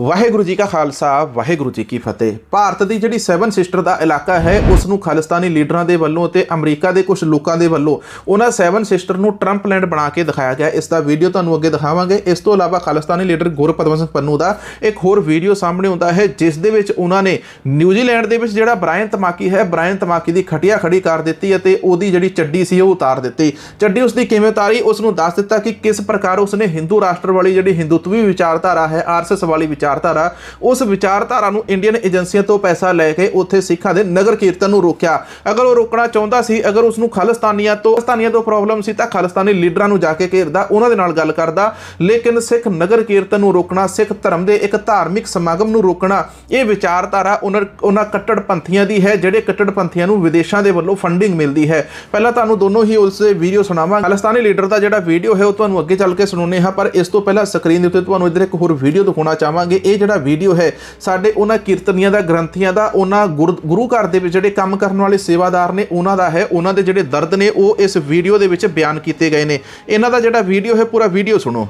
ਵਾਹਿਗੁਰੂ ਜੀ ਕਾ ਖਾਲਸਾ, ਵਾਹਿਗੁਰੂ ਜੀ ਕੀ ਫਤਿਹ। ਭਾਰਤ ਦੀ ਜਿਹੜੀ seven sister ਦਾ ਇਲਾਕਾ ਹੈ ਉਸ ਨੂੰ ਖਾਲਿਸਤਾਨੀ ਲੀਡਰਾਂ ਦੇ ਵੱਲੋਂ ਤੇ ਅਮਰੀਕਾ ਦੇ ਕੁਝ ਲੋਕਾਂ ਦੇ ਵੱਲੋਂ ਉਹਨਾਂ ਸੈਵਨ ਸਿਸਟਰ ਨੂੰ ਟਰੰਪ ਲੈਂਡ ਬਣਾ ਕੇ ਦਿਖਾਇਆ ਗਿਆ। ਇਸ ਦਾ ਵੀਡੀਓ ਤੁਹਾਨੂੰ ਅੱਗੇ ਦਿਖਾਵਾਂਗੇ। ਇਸ ਤੋਂ ਇਲਾਵਾ ਖਾਲਿਸਤਾਨੀ ਲੀਡਰ ਗੁਰਪਦਮ ਸਿੰਘ ਪੰਨੂ ਦਾ ਇੱਕ ਹੋਰ ਵੀਡੀਓ ਸਾਹਮਣੇ ਆਉਂਦਾ ਹੈ, ਜਿਸ ਦੇ ਵਿੱਚ ਉਹਨਾਂ ਨੇ ਨਿਊਜ਼ੀਲੈਂਡ ਦੇ ਵਿੱਚ ਜਿਹੜਾ ਬ੍ਰਾਇਨ ਤਮਾਕੀ ਹੈ, ਬ੍ਰਾਇਨ ਤਮਾਕੀ ਦੀ ਖਟਿਆ ਖੜੀ ਕਰ ਦਿੱਤੀ ਅਤੇ ਉਹਦੀ ਜਿਹੜੀ ਚੱਡੀ ਸੀ, ਉਹ ਉਤਾਰ ਦਿੱਤੀ। ਚੱਡੀ ਉਸ ਦੀ ਕਿਵੇਂ ਉਤਾਰੀ? ਉਸ ਨੂੰ ਦੱਸ ਦਿੱਤਾ ਕਿ ਕਿਸ ਪ੍ਰਕਾਰ ਉਸਨੇ ਹਿੰਦੂ ਰਾਸ਼ਟਰ ਵਾਲੀ ਜਿਹੜੀ ਹਿੰਦੂਤਵੀ ਵਿਚਾਰਧਾਰਾ ਹੈ ਆਰਐਸਐਸ ਵਾਲੀ ਵਿਚਾਰਧਾਰਾ, ਉਸ ਵਿਚਾਰਧਾਰਾ ਨੂੰ ਇੰਡੀਅਨ ਏਜੰਸੀਆਂ ਤੋਂ ਪੈਸਾ ਲੈ ਕੇ ਉੱਥੇ ਸਿੱਖਾਂ ਦੇ ਨਗਰ ਕੀਰਤਨ ਨੂੰ ਰੋਕਿਆ। ਅਗਰ ਉਹ ਰੋਕਣਾ ਚਾਹੁੰਦਾ ਸੀ, ਅਗਰ ਉਸ ਨੂੰ ਖਾਲਿਸਤਾਨੀਆਂ ਤੋਂ ਖਾਲਿਸਤਾਨੀਆਂ ਤੋਂ ਪ੍ਰੋਬਲਮ ਸੀ ਤਾਂ ਖਾਲਿਸਤਾਨੀ ਲੀਡਰਾਂ ਨੂੰ ਜਾ ਕੇ ਘੇਰਦਾ, ਉਹਨਾਂ ਦੇ ਨਾਲ ਗੱਲ ਕਰਦਾ। ਲੇਕਿਨ ਸਿੱਖ ਨਗਰ ਕੀਰਤਨ ਨੂੰ ਰੋਕਣਾ, ਸਿੱਖ ਧਰਮ ਦੇ ਇੱਕ ਧਾਰਮਿਕ ਸਮਾਗਮ ਨੂੰ ਰੋਕਣਾ, ਇਹ ਵਿਚਾਰਧਾਰਾ ਉਹਨਾਂ ਉਹਨਾਂ ਕੱਟੜਪੰਥੀਆਂ ਦੀ ਹੈ, ਜਿਹੜੇ ਕੱਟੜਪੰਥੀਆਂ ਨੂੰ ਵਿਦੇਸ਼ਾਂ ਦੇ ਵੱਲੋਂ ਫੰਡਿੰਗ ਮਿਲਦੀ ਹੈ। ਪਹਿਲਾਂ ਤੁਹਾਨੂੰ ਦੋਨੋਂ ਹੀ ਉਸ ਦੇ ਵੀਡੀਓ ਸੁਣਾਵਾਂ ਖਾਲਿਸਤਾਨੀ ਲੀਡਰ ਦਾ ਜਿਹੜਾ ਵੀਡੀਓ ਹੈ, ਉਹ ਤੁਹਾਨੂੰ ਅੱਗੇ ਚੱਲ ਕੇ ਸੁਣਾਉਣੇ ਹਾਂ, ਪਰ ਇਸ ਤੋਂ ਪਹਿਲਾਂ ਸਕਰੀਨ ਦੇ ਉੱਤੇ ਤੁਹਾਨੂੰ ਇੱਧਰ ਇੱਕ ਹੋਰ ਵੀਡੀਓ ਦਿਖਾਉਣਾ ਚਾਹਾਂਗੇ। ਇਹ ਜਿਹੜਾ ਵੀਡੀਓ ਹੈ, ਸਾਡੇ ਉਹਨਾਂ ਕੀਰਤਨੀਆਂ ਦਾ, ਗ੍ਰੰਥੀਆਂ ਦਾ, ਉਹਨਾਂ ਗੁਰ- ਗੁਰੂ ਘਰ ਦੇ ਵਿੱਚ ਜਿਹੜੇ ਕੰਮ ਕਰਨ ਵਾਲੇ ਸੇਵਾਦਾਰ ਨੇ, ਉਹਨਾਂ ਦਾ ਹੈ। ਉਹਨਾਂ ਦੇ ਜਿਹੜੇ ਦਰਦ ਨੇ, ਉਹ ਇਸ ਵੀਡੀਓ ਦੇ ਵਿੱਚ ਬਿਆਨ ਕੀਤੇ ਗਏ ਨੇ। ਇਹਨਾਂ ਦਾ ਜਿਹੜਾ ਵੀਡੀਓ ਹੈ, ਪੂਰਾ ਵੀਡੀਓ ਸੁਣੋ।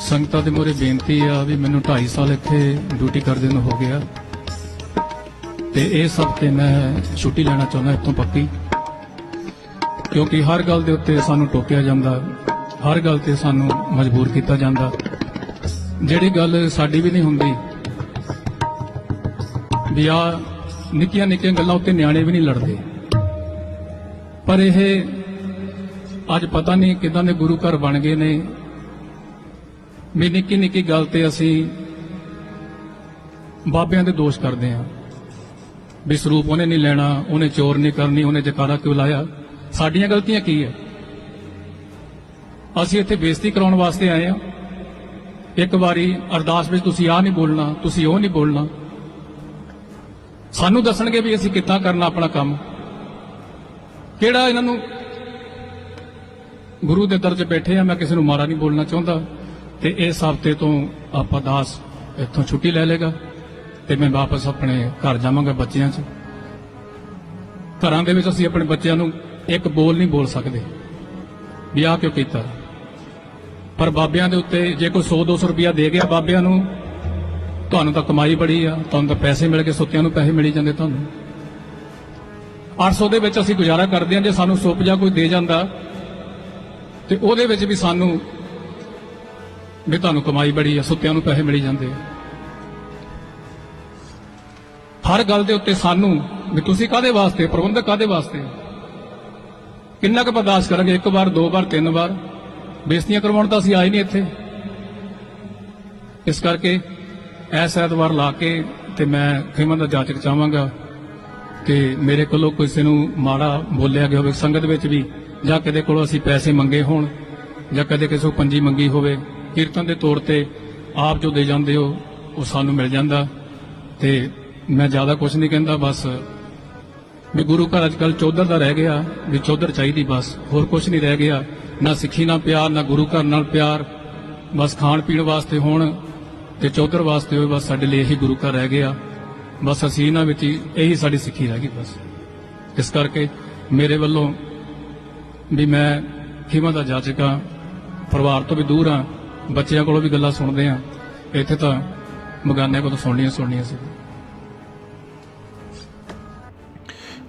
ਸੰਗਤਾਂ ਦੇ ਮੋਰੇ ਬੇਨਤੀ ਆ ਵੀ ਮੈਨੂੰ 2.5 ਸਾਲ ਇੱਥੇ ਡਿਊਟੀ ਕਰਦੇ ਨੂੰ ਹੋ ਗਿਆ। ਤੇ ਇਸ ਹਫ਼ਤੇ ਮੈਂ ਛੁੱਟੀ ਲੈਣਾ ਚਾਹੁੰਦਾ, ਇੱਥੋਂ ਪੱਕੀ। ਕਿਉਂਕਿ ਹਰ ਗੱਲ ਦੇ ਉੱਤੇ ਸਾਨੂੰ ਟੋਕਿਆ ਜਾਂਦਾ, ਹਰ ਗੱਲ ਤੇ ਸਾਨੂੰ ਮਜਬੂਰ ਕੀਤਾ ਜਾਂਦਾ। ਜਿਹੜੀ ਗੱਲ ਸਾਡੀ ਵੀ ਨਹੀਂ ਹੁੰਦੀ, ਵੀ ਆ ਨਿੱਕੀਆਂ ਨਿੱਕੀਆਂ ਗੱਲਾਂ ਉੱਤੇ ਨਿਆਣੇ ਵੀ ਨਹੀਂ ਲੜਦੇ। ਪਰ ਇਹ ਅੱਜ ਪਤਾ ਨਹੀਂ ਕਿਦਾਂ ਦੇ ਗੁਰੂ ਘਰ ਬਣ ਗਏ ਨੇ। ਵੀ ਨਿੱਕੀ ਨਿੱਕੀ ਗੱਲ ਤੇ ਅਸੀਂ ਬਾਬਿਆਂ ਦੇ ਦੋਸ਼ ਕਰਦੇ ਹਾਂ। ਵੀ ਸਰੂਪ ਉਹਨੇ ਨਹੀਂ ਲੈਣਾ, ਉਹਨੇ ਚੋਰ ਨਹੀਂ ਕਰਨੀ, ਉਹਨੇ ਜਕਾਰਾ ਕਿਉਂ ਲਾਇਆ? ਸਾਡੀਆਂ ਗਲਤੀਆਂ ਕੀ ਹੈ ਅਸੀਂ ਇੱਥੇ ਬੇਇੱਜ਼ਤੀ ਕਰਾਉਣ ਵਾਸਤੇ ਆਏ ਹਾਂ। ਇੱਕ ਵਾਰੀ ਅਰਦਾਸ ਵਿੱਚ ਤੁਸੀਂ ਆਹ ਨਹੀਂ ਬੋਲਣਾ, ਤੁਸੀਂ ਉਹ ਨਹੀਂ ਬੋਲਣਾ। ਸਾਨੂੰ ਦੱਸਣਗੇ ਵੀ ਅਸੀਂ ਕਿੱਦਾਂ ਕਰਨਾ ਆਪਣਾ ਕੰਮ। ਕਿਹੜਾ ਇਹਨਾਂ ਨੂੰ ਗੁਰੂ ਦੇ ਦਰ 'ਚ ਬੈਠੇ ਆ, ਮੈਂ ਕਿਸੇ ਨੂੰ ਮਾਰਾ ਨਹੀਂ ਬੋਲਣਾ ਚਾਹੁੰਦਾ। ਤੇ ਇਸ ਹਫ਼ਤੇ ਤੋਂ ਆਪਾਂ ਦਾਸ ਇੱਥੋਂ ਛੁੱਟੀ ਲੈ ਲੇਗਾ ਤੇ ਮੈਂ ਵਾਪਸ ਆਪਣੇ ਘਰ ਜਾਵਾਂਗਾ ਬੱਚਿਆਂ 'ਚ। ਘਰਾਂ ਦੇ ਵਿੱਚ ਅਸੀਂ ਆਪਣੇ ਬੱਚਿਆਂ ਨੂੰ ਇੱਕ ਬੋਲ ਨਹੀਂ ਬੋਲ ਸਕਦੇ। ਵੀ ਆਹ ਕਿਉਂ ਕੀਤਾ? ਪਰ ਬਾਬਿਆਂ ਦੇ ਉੱਤੇ ਜੇ ਕੋਈ 100 200 ਰੁਪਇਆ ਦੇ ਗਿਆ ਬਾਬਿਆਂ ਨੂੰ, ਤੁਹਾਨੂੰ ਤਾਂ ਕਮਾਈ ਬੜੀ ਆ, ਤੁਹਾਨੂੰ ਤਾਂ ਪੈਸੇ ਮਿਲ ਕੇ ਸੁੱਤਿਆਂ ਨੂੰ ਪੈਸੇ ਮਿਲੀ ਜਾਂਦੇ ਤੁਹਾਨੂੰ। 800 ਦੇ ਵਿੱਚ ਅਸੀਂ ਗੁਜ਼ਾਰਾ ਕਰਦੇ ਹਾਂ, ਜੇ ਸਾਨੂੰ ਸੁੱਪ ਜਾਂ ਕੋਈ ਦੇ ਜਾਂਦਾ, ਤੇ ਉਹਦੇ ਵਿੱਚ ਵੀ ਸਾਨੂੰ ਵੀ ਤੁਹਾਨੂੰ ਕਮਾਈ ਬੜੀ ਆ, ਸੁੱਤਿਆਂ ਨੂੰ ਪੈਸੇ ਮਿਲੀ ਜਾਂਦੇ ਹਰ ਗੱਲ ਦੇ ਉੱਤੇ ਸਾਨੂੰ ਵੀ ਤੁਸੀਂ ਕਾਦੇ ਵਾਸਤੇ, ਪ੍ਰਬੰਧਕ ਕਾਦੇ ਵਾਸਤੇ? ਕਿੰਨਾ ਕੁ ਬਰਦਾਸ਼ਤ ਕਰਾਂਗੇ? ਇੱਕ ਵਾਰ, ਦੋ ਵਾਰ, ਤਿੰਨ ਵਾਰ? ਬੇਇੱਜ਼ਤੀਆਂ ਕਰਵਾਉਣ ਤਾਂ ਅਸੀਂ ਆਏ ਨਹੀਂ ਇੱਥੇ। ਇਸ ਕਰਕੇ ਐਸ ਐਤਵਾਰ ਲਾ ਕੇ ਤੇ ਮੈਂ ਖਿਮਾ ਦਾ ਜਾਚਕ ਚਾਹਾਂਗਾ ਕਿ ਮੇਰੇ ਕੋਲੋਂ ਕਿਸੇ ਨੂੰ ਮਾੜਾ ਬੋਲਿਆ ਗਿਆ ਹੋਵੇ, ਸੰਗਤ ਵਿੱਚ ਵੀ, ਜਾਂ ਕਦੇ ਕੋਲੋਂ ਅਸੀਂ ਪੈਸੇ ਮੰਗੇ ਹੋਣ, ਜਾਂ ਕਦੇ ਕਿਸੇ ਕੋਲ ਪੰਜੀ ਮੰਗੀ ਹੋਵੇ, ਕੀਰਤਨ ਦੇ ਤੌਰ ਤੇ ਆਪ ਜੋ ਦੇ ਜਾਂਦੇ ਹੋ, ਉਹ ਸਾਨੂੰ ਮਿਲ ਜਾਂਦਾ। ਤੇ ਮੈਂ ਜ਼ਿਆਦਾ ਕੁਝ ਨਹੀਂ ਕਹਿੰਦਾ, ਬਸ ਵੀ ਗੁਰੂ ਘਰ ਅੱਜ ਕੱਲ ਚੌਧਰ ਦਾ ਰਹਿ ਗਿਆ, ਵੀ ਚੌਧਰ ਚਾਹੀਦੀ ਬਸ, ਹੋਰ ਕੁਝ ਨਹੀਂ ਰਹਿ ਗਿਆ। ਨਾ ਸਿੱਖੀ ਨਾਲ ਪਿਆਰ, ਨਾ ਗੁਰੂ ਘਰ ਨਾਲ ਪਿਆਰ। ਬਸ ਖਾਣ ਪੀਣ ਵਾਸਤੇ ਹੋਣ ਤੇ ਚੌਧਰ ਵਾਸਤੇ ਹੋਏ, ਬਸ ਸਾਡੇ ਲਈ ਇਹੀ ਗੁਰੂ ਘਰ ਰਹਿ ਗਿਆ। ਬਸ ਅਸੀਂ ਇਹਨਾਂ ਵਿੱਚ ਹੀ, ਇਹੀ ਸਾਡੀ ਸਿੱਖੀ ਰਹਿ ਗਈ ਬਸ। ਇਸ ਕਰਕੇ ਮੇਰੇ ਵੱਲੋਂ ਵੀ ਮੈਂ ਖਿਮਾ ਦਾ ਜਾਚਕਾ ਪਰਿਵਾਰ ਤੋਂ ਵੀ ਦੂਰ ਆ ਬੱਚਿਆਂ ਕੋਲੋਂ ਵੀ ਗੱਲਾਂ ਸੁਣਦੇ ਆ ਇੱਥੇ ਤਾਂ ਮਗਾਨਿਆਂ ਕੋਲੋਂ ਸੁਣਨੀਆਂ ਸੁਣਨੀਆਂ ਸੀ।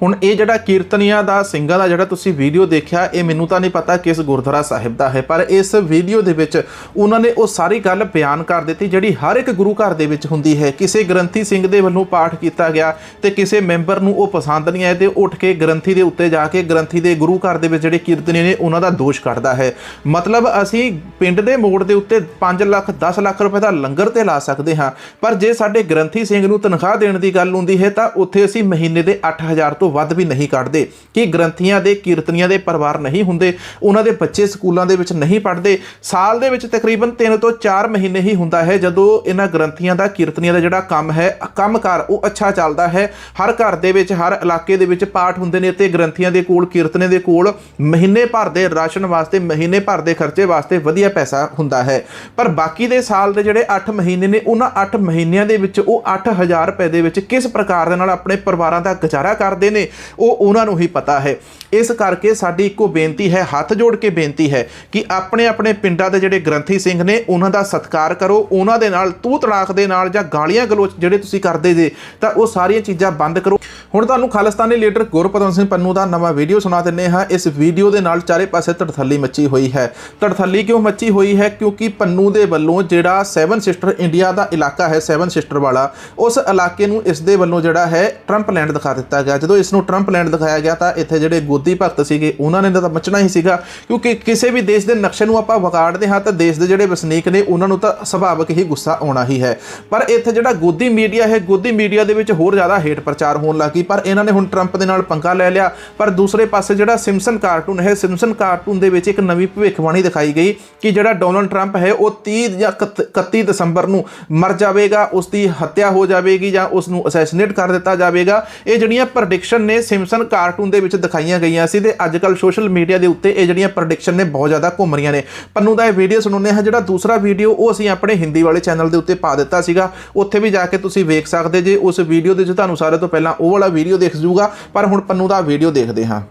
ਹੁਣ ਇਹ ਜਿਹੜਾ ਕੀਰਤਨੀਆਂ ਦਾ, ਸਿੰਘਾਂ ਦਾ ਜਿਹੜਾ ਤੁਸੀਂ ਵੀਡੀਓ ਦੇਖਿਆ, ਇਹ ਮੈਨੂੰ ਤਾਂ ਨਹੀਂ ਪਤਾ ਕਿਸ ਗੁਰਦੁਆਰਾ ਸਾਹਿਬ ਦਾ ਹੈ, ਪਰ ਇਸ ਵੀਡੀਓ ਦੇ ਵਿੱਚ ਉਹਨਾਂ ਨੇ ਉਹ ਸਾਰੀ ਗੱਲ ਬਿਆਨ ਕਰ ਦਿੱਤੀ, ਜਿਹੜੀ ਹਰ ਇੱਕ ਗੁਰੂ ਘਰ ਦੇ ਵਿੱਚ ਹੁੰਦੀ ਹੈ। ਕਿਸੇ ਗ੍ਰੰਥੀ ਸਿੰਘ ਦੇ ਵੱਲੋਂ ਪਾਠ ਕੀਤਾ ਗਿਆ ਤੇ ਕਿਸੇ ਮੈਂਬਰ ਨੂੰ ਉਹ ਪਸੰਦ ਨਹੀਂ ਆਇਆ ਤੇ ਉੱਠ ਕੇ ਗ੍ਰੰਥੀ ਦੇ ਉੱਤੇ ਜਾ ਕੇ ਗ੍ਰੰਥੀ ਦੇ ਗੁਰੂ ਘਰ ਦੇ ਵਿੱਚ ਜਿਹੜੇ ਕੀਰਤਨੀ ਨੇ, ਉਹਨਾਂ ਦਾ ਦੋਸ਼ ਕੱਢਦਾ ਹੈ। ਮਤਲਬ ਅਸੀਂ ਪਿੰਡ ਦੇ ਮੋੜ ਦੇ ਉੱਤੇ 5 ਲੱਖ 10 ਲੱਖ ਰੁਪਏ ਦਾ ਲੰਗਰ ਤੇ ਲਾ ਸਕਦੇ ਹਾਂ, ਪਰ ਜੇ ਸਾਡੇ ਗ੍ਰੰਥੀ ਸਿੰਘ ਨੂੰ ਤਨਖਾਹ ਦੇਣ ਦੀ ਗੱਲ ਹੁੰਦੀ ਹੈ, ਤਾਂ ਉੱਥੇ ਅਸੀਂ ਮਹੀਨੇ ਦੇ 8000 ਤੋਂ ਵੱਧ ਵੀ ਨਹੀਂ ਕੱਢਦੇ, ਕਿ ਗ੍ਰੰਥੀਆਂ ਦੇ, ਕੀਰਤਨੀਆਂ ਦੇ ਪਰਿਵਾਰ ਨਹੀਂ ਹੁੰਦੇ, ਉਹਨਾਂ ਦੇ ਬੱਚੇ ਸਕੂਲਾਂ ਦੇ ਵਿੱਚ ਨਹੀਂ ਪੜ੍ਹਦੇ। ਸਾਲ ਦੇ ਵਿੱਚ ਤਕਰੀਬਨ 3 ਤੋਂ 4 ਮਹੀਨੇ ਹੀ ਹੁੰਦਾ ਹੈ ਜਦੋਂ ਇਹਨਾਂ ਗ੍ਰੰਥੀਆਂ ਦਾ, ਕੀਰਤਨੀਆਂ ਦਾ ਜਿਹੜਾ ਕੰਮ ਹੈ, ਕੰਮਕਾਰ ਉਹ ਅੱਛਾ ਚੱਲਦਾ ਹੈ। ਹਰ ਘਰ ਦੇ ਵਿੱਚ, ਹਰ ਇਲਾਕੇ ਦੇ ਵਿੱਚ ਪਾਠ ਹੁੰਦੇ ਨੇ ਤੇ ਗ੍ਰੰਥੀਆਂ ਦੇ ਕੋਲ, ਕੀਰਤਨੇ ਦੇ ਕੋਲ ਮਹੀਨੇ ਭਰ ਦੇ ਰਾਸ਼ਨ ਵਾਸਤੇ, ਮਹੀਨੇ ਭਰ ਦੇ ਖਰਚੇ ਵਾਸਤੇ ਵਧੀਆ ਪੈਸਾ ਹੁੰਦਾ ਹੈ। ਪਰ ਬਾਕੀ ਦੇ ਸਾਲ ਦੇ ਜਿਹੜੇ 8 ਮਹੀਨੇ ਨੇ, ਉਹਨਾਂ 8 ਮਹੀਨਿਆਂ ਦੇ ਵਿੱਚ ਉਹ 8000 ਰੁਪਏ ਦੇ ਵਿੱਚ ਕਿਸ ਪ੍ਰਕਾਰ ਦੇ ਨਾਲ ਆਪਣੇ ਪਰਿਵਾਰਾਂ ਦਾ ਗੁਜ਼ਾਰਾ ਕਰਦੇ ਨੇ? ਨੇ ਉਹ ਉਹਨਾਂ ਨੂੰ ਹੀ ਪਤਾ ਹੈ। ਇਸ ਕਰਕੇ ਸਾਡੀ ਇੱਕੋ ਬੇਨਤੀ ਹੈ, ਹੱਥ ਜੋੜ ਕੇ ਬੇਨਤੀ ਹੈ ਕਿ ਆਪਣੇ ਆਪਣੇ ਪਿੰਡਾਂ ਦੇ ਜਿਹੜੇ ਗ੍ਰੰਥੀ ਸਿੰਘ ਨੇ, ਉਹਨਾਂ ਦਾ ਸਤਿਕਾਰ ਕਰੋ। ਉਹਨਾਂ ਦੇ ਨਾਲ, ਤੂੰ ਤੜਾਕ ਦੇ ਨਾਲ ਜਾਂ ਗਾਲੀਆਂ ਗਲੋਚ ਜਿਹੜੇ ਤੁਸੀਂ ਕਰਦੇ ਜੇ, ਤਾਂ ਉਹ ਸਾਰੀਆਂ ਚੀਜ਼ਾਂ ਬੰਦ ਕਰੋ। ਹੁਣ ਤੁਹਾਨੂੰ ਖਾਲਿਸਤਾਨੀ ਲੀਡਰ ਗੁਰਪਤਨ ਸਿੰਘ ਪੰਨੂ ਦਾ ਨਵਾਂ ਵੀਡੀਓ ਸੁਣਾ ਦਿੰਨੇ ਹਾਂ। ਇਸ ਵੀਡੀਓ ਦੇ ਨਾਲ ਚਾਰੇ ਪਾਸੇ ਤੜਥੱਲੀ ਮੱਚੀ ਹੋਈ ਹੈ। ਤੜਥੱਲੀ ਕਿਉਂ ਮੱਚੀ ਹੋਈ ਹੈ? ਕਿਉਂਕਿ ਪੰਨੂ ਦੇ ਵੱਲੋਂ ਜਿਹੜਾ ਸੈਵਨ ਸਿਸਟਰ ਇੰਡੀਆ ਦਾ ਇਲਾਕਾ ਹੈ ਸੈਵਨ ਸਿਸਟਰ ਵਾਲਾ, ਉਸ ਇਲਾਕੇ ਨੂੰ ਇਸ ਦੇ ਵੱਲੋਂ ਜਿਹੜਾ ਹੈ ਟਰੰਪ ਲੈਂਡ ਦਿਖਾ ਦਿੱਤਾ ਗਿਆ। ਜਦੋਂ ਇਸ ਨੂੰ ਟਰੰਪ ਲੈਂਡ ਦਿਖਾਇਆ ਗਿਆ ਤਾਂ ਇੱਥੇ ਜਿਹੜੇ ਗੋਦੀ ਭਗਤ ਸੀਗੇ, ਉਹਨਾਂ ਨੇ ਤਾਂ ਮੱਚਣਾ ਹੀ ਸੀਗਾ, ਕਿਉਂਕਿ ਕਿਸੇ ਵੀ ਦੇਸ਼ ਦੇ ਨਕਸ਼ੇ ਨੂੰ ਆਪਾਂ ਵਿਗਾੜਦੇ ਹਾਂ ਤਾਂ ਦੇਸ਼ ਦੇ ਜਿਹੜੇ ਵਸਨੀਕ ਨੇ, ਉਹਨਾਂ ਨੂੰ ਤਾਂ ਸੁਭਾਵਿਕ ਹੀ ਗੁੱਸਾ ਆਉਣਾ ਹੀ ਹੈ। ਪਰ ਇੱਥੇ ਜਿਹੜਾ ਗੋਦੀ ਮੀਡੀਆ ਹੈ, ਗੋਦੀ ਮੀਡੀਆ ਦੇ ਵਿੱਚ ਹੋਰ ਜ਼ਿਆਦਾ ਹੇਟ ਪ੍ਰਚਾਰ ਹੋਣ ਲੱਗੀ ਪਰ ਇਹਨਾਂ ਨੇ ਹੁਣ ਟਰੰਪ ਦੇ ਨਾਲ ਪੰਗਾ ਲੈ ਲਿਆ। ਪਰ ਦੂਸਰੇ ਪਾਸੇ ਜਿਹੜਾ ਸਿਮਸਨ ਕਾਰਟੂਨ ਹੈ ਸਿਮਸਨ ਕਾਰਟੂਨ ਦੇ ਵਿੱਚ ਇੱਕ ਨਵੀਂ ਭਵਿੱਖਬਾਣੀ ਦਿਖਾਈ ਗਈ ਕਿ ਜਿਹੜਾ ਡੋਨਲਡ ਟਰੰਪ ਹੈ, ਉਹ 30 ਜਾਂ 31 ਦਸੰਬਰ ਨੂੰ ਮਰ ਜਾਵੇਗਾ ਉਸ ਦੀ ਹੱਤਿਆ ਹੋ ਜਾਵੇਗੀ ਜਾਂ ਉਸ ਨੂੰ ਅਸੈਸੀਨੇਟ ਕਰ ਦਿੱਤਾ ਜਾਵੇਗਾ। ਇਹ ਜਿਹੜੀਆਂ ਪ੍ਰੈਡਿਕਸ਼ਨ ਨੇ ਸਿਮਸਨ ਕਾਰਟੂਨ ਦੇ ਵਿੱਚ ਦਿਖਾਈਆਂ ਗਈਆਂ ਸੀ ਤੇ ਅੱਜ ਕੱਲ ਸੋਸ਼ਲ ਮੀਡੀਆ ਦੇ ਉੱਤੇ ਇਹ ਜਿਹੜੀਆਂ ਪ੍ਰੈਡਿਕਸ਼ਨ ਨੇ ਬਹੁਤ ਜ਼ਿਆਦਾ ਘੁੰਮ ਰਹੀਆਂ ਨੇ ਪੰਨੂ ਦਾ ਇਹ ਵੀਡੀਓ ਸੁਣਾਉਂਦੇ ਹਾਂ ਜਿਹੜਾ ਦੂਸਰਾ ਵੀਡੀਓ ਉਹ ਅਸੀਂ ਆਪਣੇ ਹਿੰਦੀ ਵਾਲੇ ਚੈਨਲ ਦੇ ਉੱਤੇ ਪਾ ਦਿੱਤਾ ਸੀਗਾ ਉੱਥੇ ਵੀ ਜਾ ਕੇ ਤੁਸੀਂ ਵੇਖ ਸਕਦੇ ਜੇ ਉਸ ਵੀਡੀਓ ਦੇ ਵਿੱਚ ਤੁਹਾਨੂੰ ਸਾਰੇ ਤੋਂ ਪਹਿਲਾਂ ਉਹ ਵਾਲਾ ਵੀਡੀਓ ਦੇਖ ਜੂਗਾ ਪਰ ਹੁਣ ਪੰਨੂ ਦਾ ਵੀਡੀਓ ਦੇਖਦੇ ਹਾਂ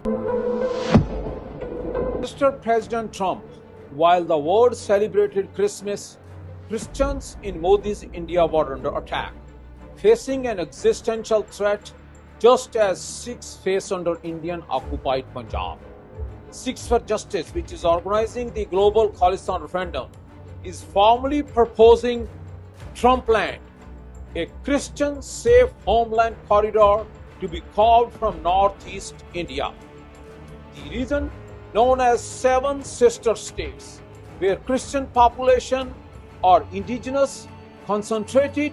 Mr. President Trump, while the world celebrated Christmas, Christians in Modi's India were under attack, facing an existential threat just as Sikhs face under Indian occupied Punjab. Sikhs for Justice, which is organizing the global Khalistan referendum, is formally proposing Trumpland, a Christian safe homeland corridor to be carved from northeast India. The region known as Seven Sister States, where Christian population are indigenous, concentrated,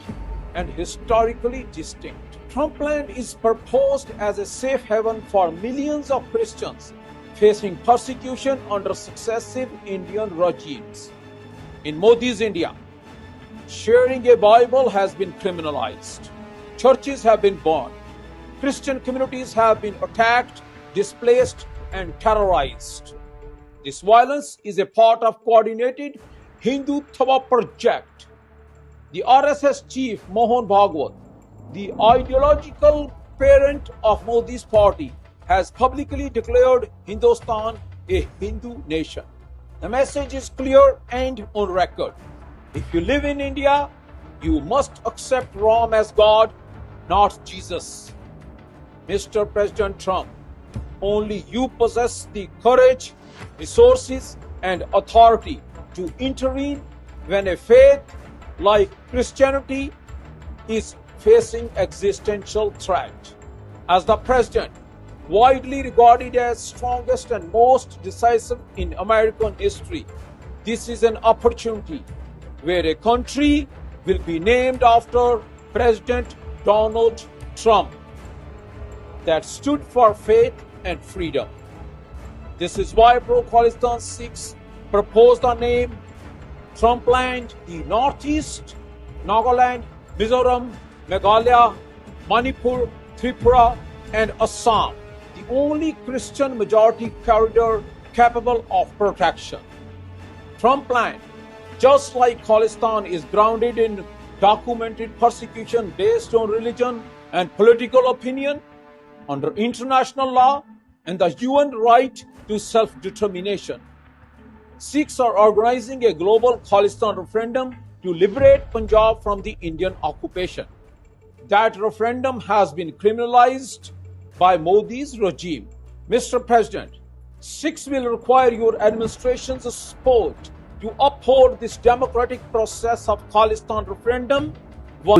and historically distinct. Trumpland is proposed as a safe haven for millions of Christians facing persecution under successive Indian regimes. In Modi's India, sharing a Bible has been criminalized. Churches have been burned. Christian communities have been attacked, displaced, and terrorized. This violence is a part of coordinated Hindu Thava project. The RSS chief Mohan Bhagwat, the ideological parent of Modi's party, has publicly declared Hindustan a Hindu nation. The message is clear and on record. If you live in India, you must accept Ram as God, not Jesus. Mr. President Trump, only you possess the courage, resources, and authority to intervene when a faith like Christianity is facing existential threat. As the president, widely regarded as strongest and most decisive in American history, this is an opportunity where a country will be named after President Donald Trump that stood for faith and freedom. This is why Pro Khalistan Sikhs proposed the name Trumpland, the Northeast, Nagaland, Mizoram, Meghalaya, Manipur, Tripura, and Assam, the only Christian majority corridor capable of protection. Trumpland, just like Khalistan, is grounded in documented persecution based on religion and political opinion under international law and the UN right to self determination. Sikhs are organizing a global Khalistan referendum to liberate Punjab from the Indian occupation. That referendum has been criminalized by Modi's regime. Mr. President, six will require your administration's support to uphold this democratic process of Khalistan referendum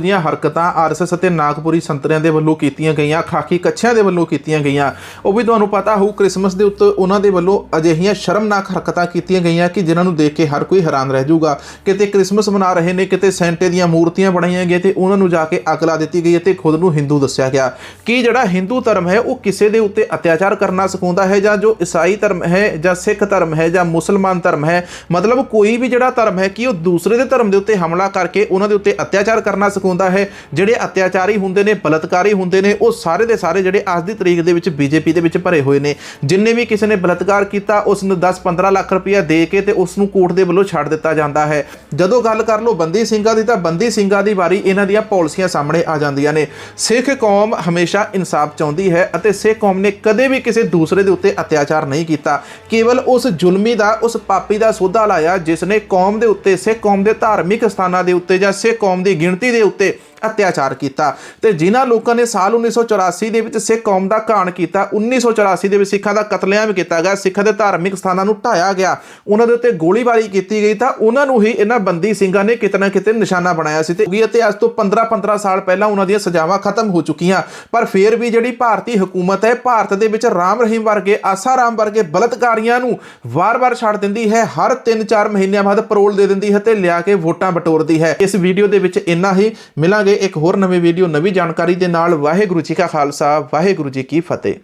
ਦੀਆਂ ਹਰਕਤਾਂ RSS ਅਤੇ ਨਾਗਪੁਰੀ ਸੰਤਰਿਆਂ ਦੇ ਵੱਲੋਂ ਕੀਤੀਆਂ ਗਈਆਂ, ਖਾਕੀ ਕੱਛਿਆਂ ਦੇ ਵੱਲੋਂ ਕੀਤੀਆਂ ਗਈਆਂ। ਉਹ ਵੀ ਤੁਹਾਨੂੰ ਪਤਾ ਹੋਊ, ਕ੍ਰਿਸਮਸ ਦੇ ਉੱਤੇ ਉਹਨਾਂ ਦੇ ਵੱਲੋਂ ਅਜਿਹੀਆਂ ਸ਼ਰਮਨਾਕ ਹਰਕਤਾਂ ਕੀਤੀਆਂ ਗਈਆਂ ਕਿ ਜਿਨ੍ਹਾਂ ਨੂੰ ਦੇਖ ਕੇ ਹਰ ਕੋਈ ਹੈਰਾਨ ਰਹਿ ਜਾਊਗਾ। ਕਿਤੇ ਕ੍ਰਿਸਮਸ ਮਨਾ ਰਹੇ ਨੇ, ਕਿਤੇ ਸੈਂਟੇ ਦੀਆਂ ਮੂਰਤੀਆਂ ਬਣਾਈਆਂ ਗਈਆਂ ਤੇ ਉਹਨਾਂ ਨੂੰ ਜਾ ਕੇ ਅੱਗ ਲਾ ਦਿੱਤੀ ਗਈ ਅਤੇ ਖੁਦ ਨੂੰ ਹਿੰਦੂ ਦੱਸਿਆ ਗਿਆ। ਕਿ ਜਿਹੜਾ ਹਿੰਦੂ ਧਰਮ ਹੈ, ਉਹ ਕਿਸੇ ਦੇ ਉੱਤੇ ਅਤਿਆਚਾਰ ਕਰਨਾ ਸਿਖਾਉਂਦਾ ਹੈ ਜਾਂ ਜੋ ਈਸਾਈ ਧਰਮ ਹੈ ਜਾਂ ਸਿੱਖ ਧਰਮ ਹੈ ਜਾਂ ਮੁਸਲਮਾਨ ਧਰਮ ਹੈ? ਮਤਲਬ ਕੋਈ ਵੀ ਜਿਹੜਾ ਧਰਮ ਹੈ, ਕਿ ਉਹ ਦੂਸਰੇ ਦੇ ਧਰਮ ਦੇ ਉੱਤੇ ਹਮਲਾ ਕਰਕੇ ਉਹਨਾਂ ਦੇ ਉੱਤੇ ਅਤਿਆਚਾਰ ਕਰਨਾ ਕਰਨਾ ਸਿਖਾਉਂਦਾ ਹੈ। ਜਿਹੜੇ ਅਤਿਆਚਾਰੀ ਹੁੰਦੇ ਨੇ, ਬਲਤਕਾਰੀ ਹੁੰਦੇ ਨੇ, ਉਹ ਸਾਰੇ ਦੇ ਸਾਰੇ ਜਿਹੜੇ ਅੱਜ ਦੀ ਤਰੀਕ ਦੇ ਵਿੱਚ ਬੀਜੇਪੀ ਦੇ ਵਿੱਚ ਭਰੇ ਹੋਏ ਨੇ। ਜਿੰਨੇ ਵੀ ਕਿਸੇ ਨੇ ਬਲਤਕਾਰ ਕੀਤਾ ਉਸ ਨੂੰ 10-15 ਲੱਖ ਰੁਪਇਆ ਦੇ ਕੇ ਤੇ ਉਸ ਨੂੰ ਕੋਰਟ ਦੇ ਵੱਲੋਂ ਛੱਡ ਦਿੱਤਾ ਜਾਂਦਾ ਹੈ। ਜਦੋਂ ਗੱਲ ਕਰ ਲਓ ਬੰਦੀ ਸਿੰਘਾਂ ਦੀ, ਤਾਂ ਬੰਦੀ ਸਿੰਘਾਂ ਦੀ ਵਾਰੀ ਇਹਨਾਂ ਦੀਆਂ ਪਾਲਿਸੀਆਂ ਸਾਹਮਣੇ ਆ ਜਾਂਦੀਆਂ ਨੇ। ਸਿੱਖ ਕੌਮ ਹਮੇਸ਼ਾ ਇਨਸਾਫ ਚਾਹੁੰਦੀ ਹੈ ਅਤੇ ਸਿੱਖ ਕੌਮ ਨੇ ਕਦੇ ਵੀ ਕਿਸੇ ਦੂਸਰੇ ਦੇ ਉੱਤੇ ਅਤਿਆਚਾਰ ਨਹੀਂ ਕੀਤਾ। ਕੇਵਲ ਉਸ ਜ਼ੁਲਮੀ ਦਾ, ਉਸ ਪਾਪੀ ਦਾ ਸੋਧਾ ਲਾਇਆ, ਜਿਸ ਨੇ ਕੌਮ ਦੇ ਉੱਤੇ, ਸਿੱਖ ਕੌਮ ਦੇ ਧਾਰਮਿਕ ਸਥਾਨਾਂ ਦੇ ਉੱਤੇ ਜਾਂ ਸਿੱਖ ਕੌਮ ਦੀ ਗਿਣਤੀ ਦੇ ਉੱਤੇ ਅਤਿਆਚਾਰ ਕੀਤਾ ਤੇ ਜਿਨ੍ਹਾਂ ਲੋਕਾਂ ਨੇ ਸਾਲ 1984 ਦੇ ਵਿੱਚ ਸਿੱਖ ਕੌਮ ਦਾ ਘਾਣ ਕੀਤਾ 1984 ਦੇ ਵਿੱਚ ਸਿੱਖਾਂ ਦਾ ਕਤਲੇਆਮ ਕੀਤਾ ਗਿਆ, ਸਿੱਖਾਂ ਦੇ ਧਾਰਮਿਕ ਸਥਾਨਾਂ ਨੂੰ ਢਾਇਆ ਗਿਆ, ਉਹਨਾਂ ਦੇ ਉੱਤੇ ਗੋਲੀਬਾਰੀ ਕੀਤੀ ਗਈ ਤਾਂ ਉਹਨਾਂ ਨੂੰ ਹੀ ਇਹਨਾਂ ਬੰਦੀ ਸਿੰਘਾਂ ਨੇ ਕਿਤੇ ਨਾ ਕਿਤੇ ਨਿਸ਼ਾਨਾ ਬਣਾਇਆ ਸੀ ਤੇ ਵੀ ਅਤੇ ਅੱਜ ਤੋਂ 15-15 ਸਾਲ ਪਹਿਲਾਂ ਉਹਨਾਂ ਦੀਆਂ ਸਜ਼ਾਵਾਂ ਖਤਮ ਹੋ ਚੁੱਕੀਆਂ। ਪਰ ਫਿਰ ਵੀ ਜਿਹੜੀ ਭਾਰਤੀ ਹਕੂਮਤ ਹੈ, ਭਾਰਤ ਦੇ ਵਿੱਚ ਰਾਮ ਰਹੀਮ ਵਰਗੇ ਆਸਾਰਾਮ ਵਰਗੇ ਬਲਤਕਾਰੀਆਂ ਨੂੰ ਵਾਰ-ਵਾਰ ਛੱਡ ਦਿੰਦੀ ਹੈ, ਹਰ 3-4 ਮਹੀਨਿਆਂ ਬਾਅਦ ਪਰੋਲ ਦੇ ਦਿੰਦੀ ਹੈ ਤੇ ਲਿਆ ਕੇ ਵੋਟਾਂ ਬਟੋਰਦੀ ਹੈ। ਇਸ ਵੀਡੀਓ ਦੇ ਵਿੱਚ ਇੰਨਾ ਹੀ ਮਿਲਾਂਗੇ ਇੱਕ ਹੋਰ ਨਵੀਂ ਵੀਡੀਓ ਨਵੀਂ ਜਾਣਕਾਰੀ ਦੇ ਨਾਲ। ਵਾਹਿਗੁਰੂ ਜੀ ਕਾ ਖਾਲਸਾ, ਵਾਹਿਗੁਰੂ ਜੀ ਕੀ ਫਤਿਹ।